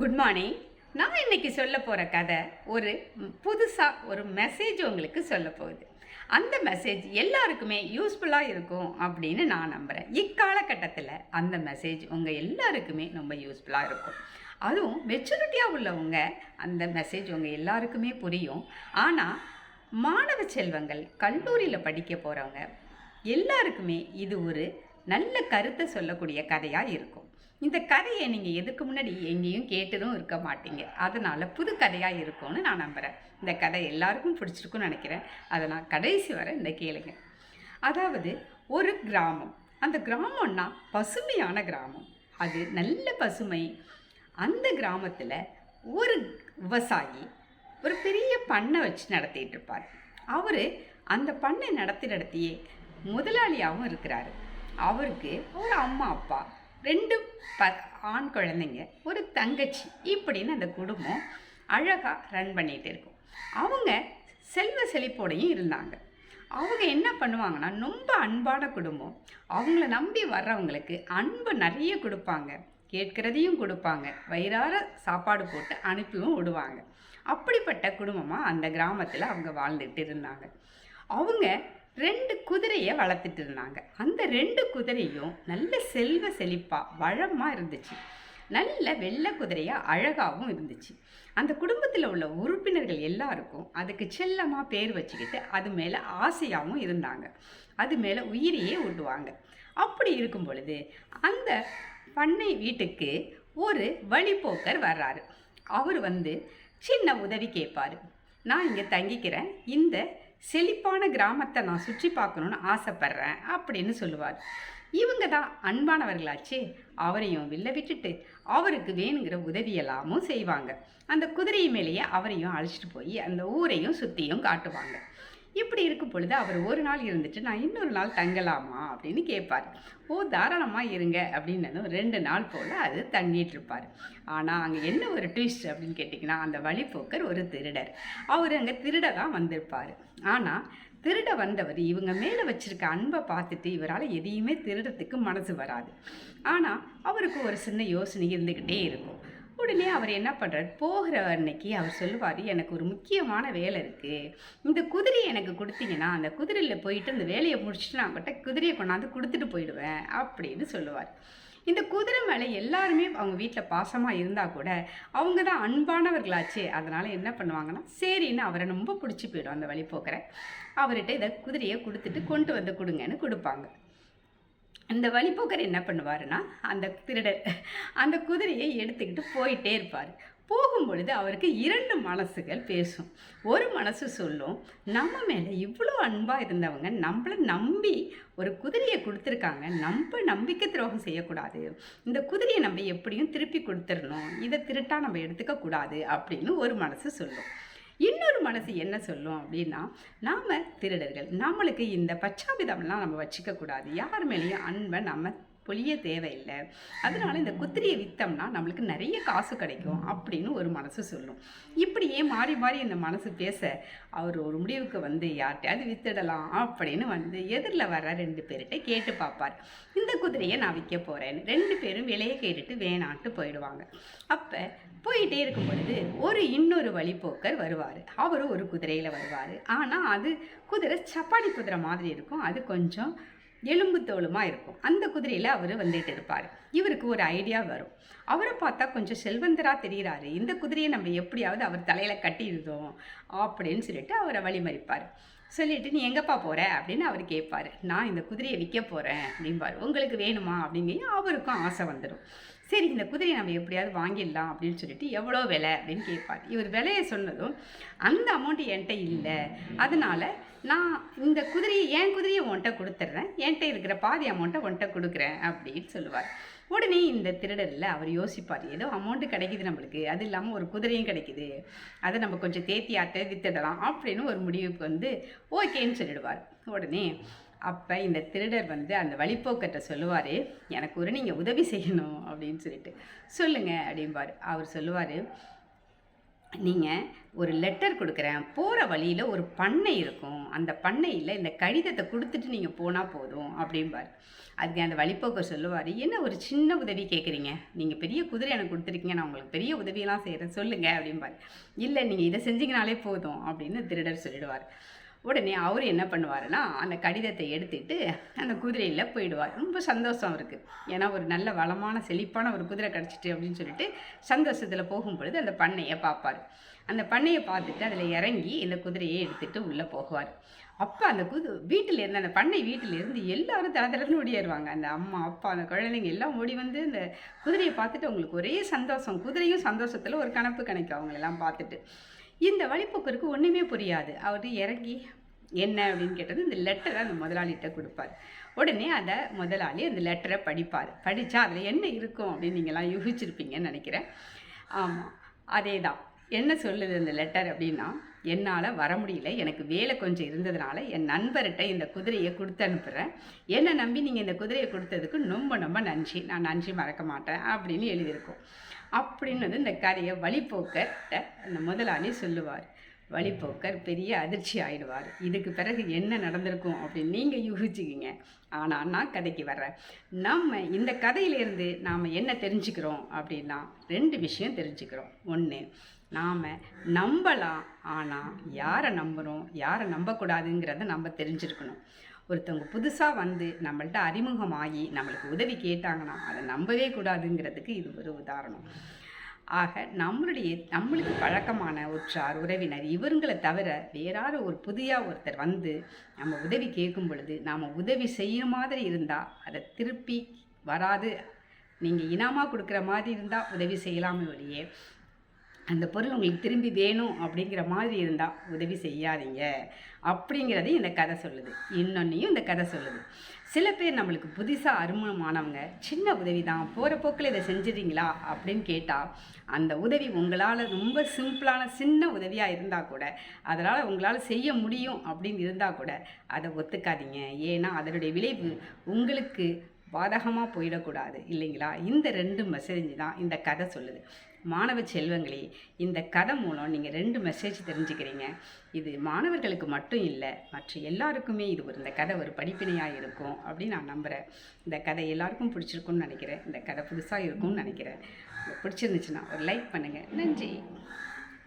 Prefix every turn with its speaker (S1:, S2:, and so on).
S1: Good morning நான் இன்னைக்கு சொல்ல போகிற கதை ஒரு புதுசாக ஒரு மெசேஜ் உங்களுக்கு சொல்ல போகுது. அந்த மெசேஜ் எல்லாருக்குமே யூஸ்ஃபுல்லாக இருக்கும் அப்படின்னு நான் நம்புகிறேன் இக்காலகட்டத்தில் அந்த மெசேஜ் உங்கள் எல்லாருக்குமே ரொம்ப யூஸ்ஃபுல்லாக இருக்கும். அதுவும் மெச்சூரிட்டியாக உள்ளவங்க அந்த மெசேஜ் உங்கள் எல்லாருக்குமே புரியும். ஆனால் மாணவ செல்வங்கள் கல்லூரியில் படிக்க போகிறவங்க எல்லாருக்குமே இது ஒரு நல்ல கருத்தை சொல்லக்கூடிய கதையாக இருக்கும். இந்த கதையை நீங்கள் எதுக்கு முன்னாடி எங்கேயும் கேட்டதும் இருக்க மாட்டீங்க. அதனால் புது கதையாக இருக்கும்னு நான் நம்புகிறேன் இந்த கதை எல்லாருக்கும் பிடிச்சிருக்குன்னு நினைக்கிறேன். அதை நான் கடைசி வரை இந்த கேளுங்க. அதாவது ஒரு கிராமம். அந்த கிராமம்னா பசுமையான கிராமம். அது நல்ல பசுமை. அந்த கிராமத்தில் ஒரு விவசாயி ஒரு பெரிய பண்ணை வச்சு நடத்திட்டு இருப்பார். அவர் அந்த பண்ணை நடத்தி நடத்தியே முதலாளியாகவும் இருக்கிறாரு. அவருக்கு ஒரு அம்மா அப்பா. ரெண்டு ப ஆண் குழந்தைங்க ஒரு தங்கச்சி இப்படின்னு அந்த குடும்பம் அழகாக ரன் பண்ணிகிட்டு இருக்கும். அவங்க செல்வ செழிப்போடையும் இருந்தாங்க. அவங்க என்ன பண்ணுவாங்கன்னா ரொம்ப அன்பான குடும்பம். அவங்கள நம்பி வர்றவங்களுக்கு அன்பு நிறைய கொடுப்பாங்க. கேட்கிறதையும் கொடுப்பாங்க. வயிறார சாப்பாடு போட்டு அனுப்பியும் விடுவாங்க. அப்படிப்பட்ட குடும்பமாக அந்த கிராமத்தில் அவங்க வாழ்ந்துட்டு இருந்தாங்க. அவங்க ரெண்டு குதிரையை வளர்த்துட்டு இருந்தாங்க. அந்த ரெண்டு குதிரையும் நல்ல செல்வ செழிப்பாக வளமாக இருந்துச்சு. நல்ல வெள்ளை குதிரையாக அழகாகவும் இருந்துச்சு. அந்த குடும்பத்தில் உள்ள உறுப்பினர்கள் எல்லாருக்கும் அதுக்கு செல்லமாக பேர் வச்சுக்கிட்டு அது மேலே ஆசையாகவும் இருந்தாங்க. அது மேலே உயிரையே ஊட்டுவாங்க. அப்படி இருக்கும் பொழுது அந்த பண்ணை வீட்டுக்கு ஒரு வழிப்போக்கர் வர்றாரு. அவர் வந்து சின்ன உதவி கேட்பார். நான் இங்கே தங்கிக்கிறேன். இந்த செழிப்பான கிராமத்தை நான் சுற்றி பார்க்கணுன்னு ஆசைப்பட்றேன் அப்படின்னு சொல்லுவார். இவங்க தான் அன்பானவர்களாச்சே அவரையும் வில்ல விட்டுட்டு அவருக்கு வேணுங்கிற உதவியெல்லாமும் செய்வாங்க. அந்த குதிரை மேலேயே அவரையும் அழைச்சிட்டு போய் அந்த ஊரையும் சுற்றியும் காட்டுவாங்க. இப்படி இருக்கும் பொழுது அவர் ஒரு நாள் இருந்துட்டு நான் இன்னொரு நாள் தங்கலாமா? அப்படின்னு கேட்பார். ஓ தாராளமாக இருங்க அப்படின்னதும் ரெண்டு நாள் போல் அது தங்கிட்டு இருப்பார். ஆனால் அங்கே என்ன ஒரு ட்விஸ்ட் அப்படின்னு கேட்டிங்கன்னா அந்த வழிப்போக்கர் ஒரு திருடர். அவர் அங்கே திருட தான் வந்திருப்பார். ஆனால் திருட வந்தவர் இவங்க மேலே வச்சிருக்க அன்பை பார்த்துட்டு இவரால் எதையுமே திருடத்துக்கு மனசு வராது. ஆனால் அவருக்கு ஒரு சின்ன யோசனை இருந்துக்கிட்டே இருக்கும். உடனே அவர் என்ன பண்ணுறாரு போகிற அன்னைக்கு அவர் சொல்லுவார் எனக்கு ஒரு முக்கியமான வேலை இருக்குது இந்த குதிரையை எனக்கு கொடுத்தீங்கன்னா அந்த குதிரையில் போயிட்டு அந்த வேலையை முடிச்சுட்டு நான் கிட்ட குதிரையை கொண்டாந்து கொடுத்துட்டு போயிடுவேன் அப்படின்னு சொல்லுவார். இந்த குதிரை மேலே எல்லாருமே அவங்க வீட்டில் பாசமாக இருந்தால் கூட அவங்க தான் அன்பானவர்களாச்சு அதனால் என்ன பண்ணுவாங்கன்னா சரின்னு அவரை ரொம்ப பிடிச்சி போயிடும் அந்த வழிபோக்கரை அவர்கிட்ட இதை குதிரையை கொடுத்துட்டு கொண்டு வந்து கொடுங்கன்னு கொடுப்பாங்க. இந்த வழிபோக்கர் என்ன பண்ணுவாருன்னா அந்த திருடர் அந்த குதிரையை எடுத்துக்கிட்டு போயிட்டே இருப்பார். போகும் பொழுது அவருக்கு இரண்டு மனசுகள் பேசும். ஒரு மனசு சொல்லும் நம்ம மேலே இவ்வளோ அன்பாக இருந்தவங்க நம்மளை நம்பி ஒரு குதிரையை கொடுத்துருக்காங்க நம்ம நம்பிக்கை துரோகம் செய்யக்கூடாது. இந்த குதிரையை நம்ம எப்படியும் திருப்பி கொடுத்துடணும் இதை திருட்டாக நம்ம எடுத்துக்கக்கூடாது அப்படின்னு ஒரு மனசு சொல்லும். இன்னொரு மனசு என்ன சொல்லும் அப்படின்னா நாம் திருடர்கள். நம்மளுக்கு இந்த பச்சாபிதம்லாம் நம்ம வச்சுக்கக்கூடாது. யார் மேலேயும் அன்பை நம்ம பொழிய தேவையில்லை. அதனால இந்த குத்திரியை விற்றோம்னா நம்மளுக்கு நிறைய காசு கிடைக்கும் அப்படின்னு ஒரு மனசு சொல்லும். இப்படியே மாறி மாறி இந்த மனசு பேச அவர் ஒரு முடிவுக்கு வந்து யார்கிட்டயாவது வித்துடலாம் அப்படின்னு வந்து எதிரில் வர ரெண்டு பேர்கிட்ட கேட்டு பார்ப்பார். இந்த குதிரையை நான் விற்க போகிறேன்னு ரெண்டு பேரும் விலையை கேட்டுட்டு வேணான்ட்டு போயிடுவாங்க. அப்போ போயிட்டே இருக்கும் பொழுது ஒரு இன்னொரு வழிப்போக்கர் வருவார். அவரும் ஒரு குதிரையில் வருவார். ஆனால் அது குதிரை சப்பாடி குதிரை மாதிரி இருக்கும். அது கொஞ்சம் எலும்பு தோளுமாக இருக்கும். அந்த குதிரையில் அவர் வந்துட்டு இருப்பார். இவருக்கு ஒரு ஐடியா வரும். அவரை பார்த்தா கொஞ்சம் செல்வந்தராக தெரிகிறாரு இந்த குதிரையை நம்ம எப்படியாவது அவர் தலையில் கட்டிடுதோம் அப்படின்னு சொல்லிட்டு அவரை வழிமறிப்பார். சொல்லிட்டு நீ எங்கப்பா போகிற அப்படின்னு அவர் கேட்பார் நான் இந்த குதிரையை விற்க போகிறேன் அப்படிம்பார். உங்களுக்கு வேணுமா? அப்படிங்கையும் அவருக்கும் ஆசை வந்துடும் சரி இந்த குதிரையை நம்ம எப்படியாவது வாங்கிடலாம். அப்படின்னு சொல்லிட்டு எவ்வளோ விலை? அப்படின்னு கேட்பார் இவர் விலையை சொன்னதும் அந்த அமௌண்ட் என்கிட்ட இல்லை. அதனால் நான் இந்த குதிரையை என் குதிரையை உன்கிட்ட கொடுத்துட்றேன். என்கிட்ட இருக்கிற பாதி அமௌண்ட்டை உன்ட்ட கொடுக்குறேன் அப்படின்னு சொல்லுவார். உடனே இந்த திருடரில் அவர் யோசிப்பார் ஏதோ அமௌண்ட்டு கிடைக்குது நம்மளுக்கு. அது இல்லாமல் ஒரு குதிரையும் கிடைக்குது. அதை நம்ம கொஞ்சம் தேத்தி ஆட்ட வித்துடலாம் அப்படின்னு ஒரு முடிவுக்கு வந்து ஓகேன்னு சொல்லிடுவார். உடனே அப்போ இந்த திருடர் வந்து அந்த வழிப்போக்கற்ற சொல்லுவார் எனக்கு ஒரு நீங்கள் உதவி செய்யணும் அப்படின்னு சொல்லிட்டு. சொல்லுங்கள் அப்படிம்பார். அவர் சொல்லுவார் நீங்கள் ஒரு லெட்டர் கொடுக்குறேன். போகிற வழியில் ஒரு பண்ணை இருக்கும். அந்த பண்ணையில் இந்த கடிதத்தை கொடுத்துட்டு நீங்கள் போனால் போதும் அப்படிம்பார். அதுக்கு அந்த வழிப்போக்கர் சொல்லுவார் என்ன ஒரு சின்ன உதவி கேட்குறீங்க நீங்கள் பெரிய குதிரை எனக்கு கொடுத்துருக்கீங்க. நான் உங்களுக்கு பெரிய உதவியெல்லாம் செய்கிறேன் சொல்லுங்கள் அப்படிம்பார். இல்லை நீங்கள் இதை செஞ்சீங்கனாலே போதும் அப்படின்னு திருடர் சொல்லிடுவார். உடனே அவர் என்ன பண்ணுவாருன்னா அந்த கடிதத்தை எடுத்துட்டு அந்த குதிரையில் போயிடுவார். ரொம்ப சந்தோஷம் அவருக்கு. ஏன்னா ஒரு நல்ல வளமான செழிப்பான ஒரு குதிரை கிடச்சிட்டு அப்படின்னு சொல்லிட்டு சந்தோஷத்தில் போகும் பொழுது அந்த பண்ணையை பார்ப்பார். அந்த பண்ணையை பார்த்துட்டு அதில் இறங்கி இந்த குதிரையை எடுத்துகிட்டு உள்ளே போகுவார். அப்போ அந்த குது வீட்டில் இருந்து அந்த பண்ணை வீட்டில் இருந்து எல்லாரும் தலை தலைன்னு ஓடிடுவாங்க அந்த அம்மா அப்பா அந்த குழந்தைங்க எல்லாம் ஓடி வந்து இந்த குதிரையை பார்த்துட்டு அவங்களுக்கு ஒரே சந்தோஷம். குதிரையும் சந்தோஷத்தில் ஒரு கணப்பு கணக்கு அவங்களெல்லாம் பார்த்துட்டு. இந்த வழிப்போக்கருக்கு ஒன்றுமே புரியாது. அவர் இறங்கி என்ன? அப்படின்னு கேட்டது இந்த லெட்டரை அந்த முதலாளிகிட்ட கொடுப்பார். உடனே அதை முதலாளி அந்த லெட்டரை படிப்பார். படித்தா அதில் என்ன இருக்கும் அப்படின்னு நீங்களாம் யூகிச்சிருப்பீங்கன்னு நினைக்கிறேன். ஆமாம் அதே தான் என்ன சொல்லுது இந்த லெட்டர் அப்படின்னா என்னால் வர முடியல. எனக்கு வேலை கொஞ்சம் இருந்ததுனால என் நண்பர்கிட்ட இந்த குதிரையை கொடுத்து அனுப்புகிறேன் என்னை நம்பி நீங்கள் இந்த குதிரையை கொடுத்ததுக்கு ரொம்ப ரொம்ப நன்றி. நான் நன்றி மறக்க மாட்டேன். அப்படின்னு எழுதியிருக்கோம். அப்படின்னது இந்த கதையை வழிபோக்கர்கிட்ட அந்த முதலாளி சொல்லுவார். வழிபோக்கர் பெரிய அதிர்ச்சி ஆயிடுவார். இதுக்கு பிறகு என்ன நடந்திருக்கும் அப்படின்னு நீங்கள் யூகிச்சுக்கிங்க. ஆனால் நான் கதைக்கு வர்றேன். நம்ம இந்த கதையிலேருந்து நாம் என்ன தெரிஞ்சுக்கிறோம் அப்படின்னா ரெண்டு விஷயம் தெரிஞ்சுக்கிறோம். ஒன்று நாம் நம்பலாம் ஆனால் யாரை நம்புகிறோம் யாரை நம்பக்கூடாதுங்கிறத நம்ம தெரிஞ்சிருக்கணும். ஒருத்தவங்க புதுசாக வந்து நம்மள்ட்ட அறிமுகமாகி நம்மளுக்கு உதவி கேட்டாங்கன்னா அதை நம்பவே கூடாதுங்கிறதுக்கு இது ஒரு உதாரணம். ஆக நம்மளுடைய நம்மளுக்கு பழக்கமான உற்றார் உறவினர் இவருங்களை தவிர வேறாரு ஒரு புதியா ஒருத்தர் வந்து நம்ம உதவி கேட்கும் பொழுது நாம் உதவி செய்யும் மாதிரி இருந்தால் அதை திருப்பி வராது. நீங்கள் இனாமாக கொடுக்குற மாதிரி இருந்தால் உதவி செய்யலாமே ஒழியே அந்த பொருள் உங்களுக்கு திரும்பி வேணும் அப்படிங்கிற மாதிரி இருந்தால் உதவி செய்யாதீங்க. அப்படிங்கிறது இந்த கதை சொல்லுது. இன்னொன்னையும் இந்த கதை சொல்லுது. சில பேர் நம்மளுக்கு புதுசாக அறிமுகமானவங்க சின்ன உதவி தான் போகிற போக்கில் இதை செஞ்சிடுறீங்களா அப்படின்னு கேட்டால் அந்த உதவி உங்களால் ரொம்ப சிம்பிளான சின்ன உதவியாக இருந்தால் கூட அதனால் உங்களால் செய்ய முடியும் அப்படின்னு இருந்தால் கூட அதை ஒத்துக்காதீங்க. ஏன்னா அதனுடைய விளைவு உங்களுக்கு பாதகமாக போயிடக்கூடாது இல்லைங்களா? இந்த ரெண்டு மெசேஜ் தான் இந்த கதை சொல்லுது. மாணவ செல்வங்களே இந்த கதை மூலம் நீங்கள் ரெண்டு மெசேஜ் தெரிஞ்சுக்கிறீங்க. இது மாணவர்களுக்கு மட்டும் இல்லை மற்ற எல்லாருக்குமே இது ஒரு இந்த கதை ஒரு படிப்பினையாக இருக்கும் அப்படின்னு நான் நம்புகிறேன் இந்த கதை எல்லாருக்கும் பிடிச்சிருக்கும்னு நினைக்கிறேன். இந்த கதை புதுசாக இருக்கும்னு நினைக்கிறேன். பிடிச்சிருந்துச்சுன்னா ஒரு லைக் பண்ணுங்கள் நன்றி.